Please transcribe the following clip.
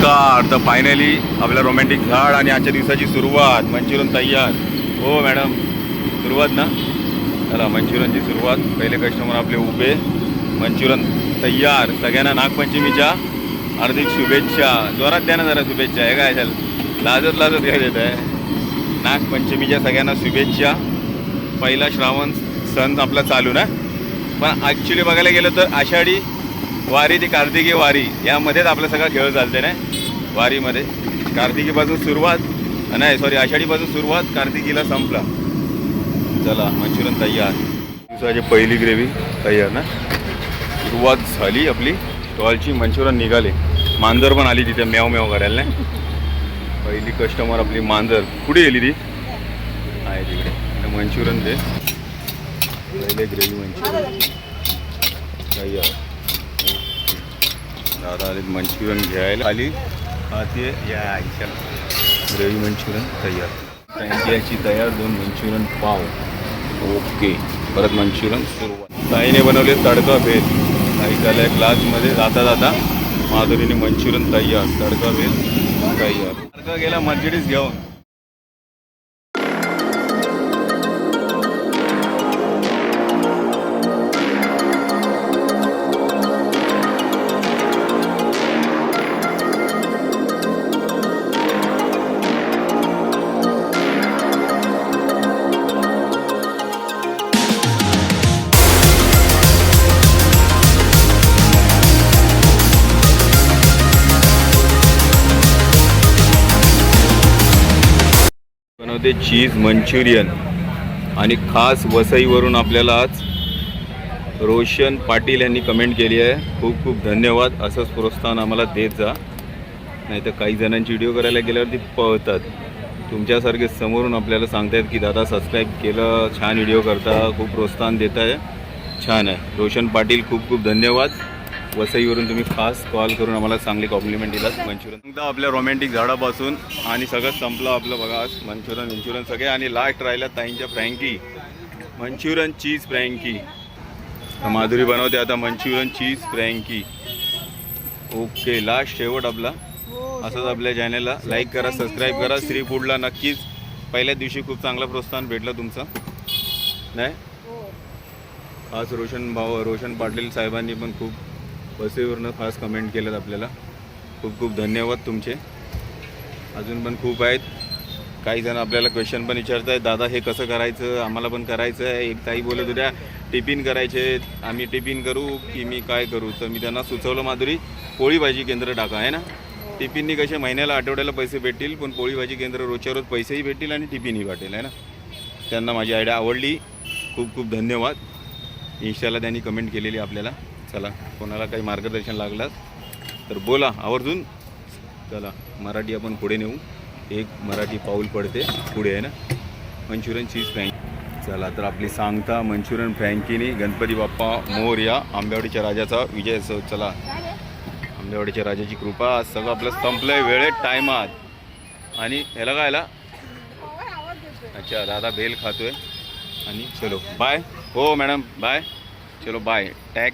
नमस्कार. तर फायनली आपलं रोमॅन्टिक झाड आणि आजच्या दिवसाची सुरुवात. मंचुरियन तयार. हो मॅडम सुरुवात ना? चला मंचुरियनची सुरुवात. पहिले कस्टमर आपले उभे. मंचुरियन तयार. सगळ्यांना नागपंचमीच्या हार्दिक शुभेच्छा. जोरात द्या ना जरा शुभेच्छा. आहे काय चाल लाजत लाजत काय देत आहे? नागपंचमीच्या सगळ्यांना शुभेच्छा. पहिला श्रावण सण आपला चालू ना? पण ॲक्च्युली बघायला गेलं तर आषाढी वारी ती कार्तिकी वारी यामध्येच आपला सगळा खेळ चालते ना? वारीमध्ये. कार्तिकीपासून सुरुवात नाही सॉरी आषाढीपासून सुरुवात कार्तिकीला संपला. चला मंचुरियन तयार. दिवसाची पहिली ग्रेव्ही तयार ना? सुरुवात झाली आपली स्टॉलची मंचुरियन निघाले. मांजर पण आली तिथे मेव म्याव करायला नाही? पहिली कस्टमर आपली मांजर. कुठे गेली ती? आहे तिकडे. मंचुरियन दे. पहिले ग्रेव्ही मंचुरियन. तयार. दादा आले मंचुरियन घ्यायला. आली. ते या आईच्या ग्रेव्ही मंचुरियन तयार. फ्रँकी तयार दोन मंचुरियन पाव. ओके. परत मंचुरियन सुरुवात. ताईने बनवले तडका भेल. ताईच्याला ग्लासमध्ये जाता जाता माधुरीने मंचुरियन तयार. तडका भेल. तयार. तडका गेला मर्जिडीज घेऊन. त्याच्यामध्ये चीज मंचुरियन आणि खास वसईवरून आपल्याला आज रोशन पाटील यांनी कमेंट केली आहे. खूप खूप धन्यवाद. असंच प्रोत्साहन आम्हाला देत जा. नाही तर काही जणांची व्हिडिओ करायला गेल्यावरती पळतात. तुमच्यासारखे समोरून आपल्याला सांगतायत की दादा सबस्क्राईब केलं. छान व्हिडिओ करता. खूप प्रोत्साहन देत आहे छान आहे. रोशन पाटील खूप खूप धन्यवाद. वसईवरून तुम्ही खास कॉल करून आम्हाला चांगली कॉम्प्लिमेंट दिलात. मंचुरियन एकदा आपल्या रोमॅन्टिक झाडापासून आणि सगळं संपलं आपलं बघा आज. मंचुरियन मंचुरियन सगळे आणि लास्ट राहिल्या ताईंच्या frankie. Manchurian cheese frankie. Madhuri बनवते आता Manchurian cheese frankie. Okay last शेवट आपला. असंच आपल्या चॅनलला लाईक करा सबस्क्राईब करा. श्री फूडला नक्कीच पहिल्या दिवशी खूप चांगलं प्रोत्साहन भेटलं तुमचं. नाही? आज रोशन भाऊ रोशन पाटील साहेबांनी पण खूप वसईवरनं खास कमेंट केलं आपल्याला. खूप खूप धन्यवाद तुमचे. अजून पण खूप आहेत. काही जण आपल्याला क्वेश्चन पण विचारत आहेत दादा हे कसं करायचं? आम्हाला पण करायचं आहे. एक ताई बोलत होत्या टिफिन करायचे आम्ही टिफिन करू की मी काय करू? तर मी त्यांना सुचवलं माधुरी पोळी भाजी केंद्र टाका. आहे ना? टिफिननी कसे महिन्याला आठवड्याला पैसे भेटतील पण पोळी भाजी केंद्र रोजच्या रोज पैसेही भेटतील आणि टिफिनही भेटेल आहे ना? त्यांना माझी आयडिया आवडली. खूप खूप धन्यवाद. इन्स्टाला त्यांनी कमेंट केलेली आपल्याला. चला कोणाला काही मार्गदर्शन लागलं तर बोला आवर्जून. चला मराठी आपण पुढे नेऊ. एक मराठी पाऊल पडते पुढे आहे ना? Manchurian cheese frank. चला तर आपली सांगता मंचुरियन फ्रँकीने गणपती बाप्पा मोर या आंबेवाडीच्या राजाचा विजय असो. चला आंबेवाडीच्या राजाची कृपा आज सगळं आपलं संपलं आहे वेळेत टायमात आणि ह्याला काय अच्छा दादा बेल खातोय. आणि चलो बाय हो मॅडम बाय चलो बाय टॅग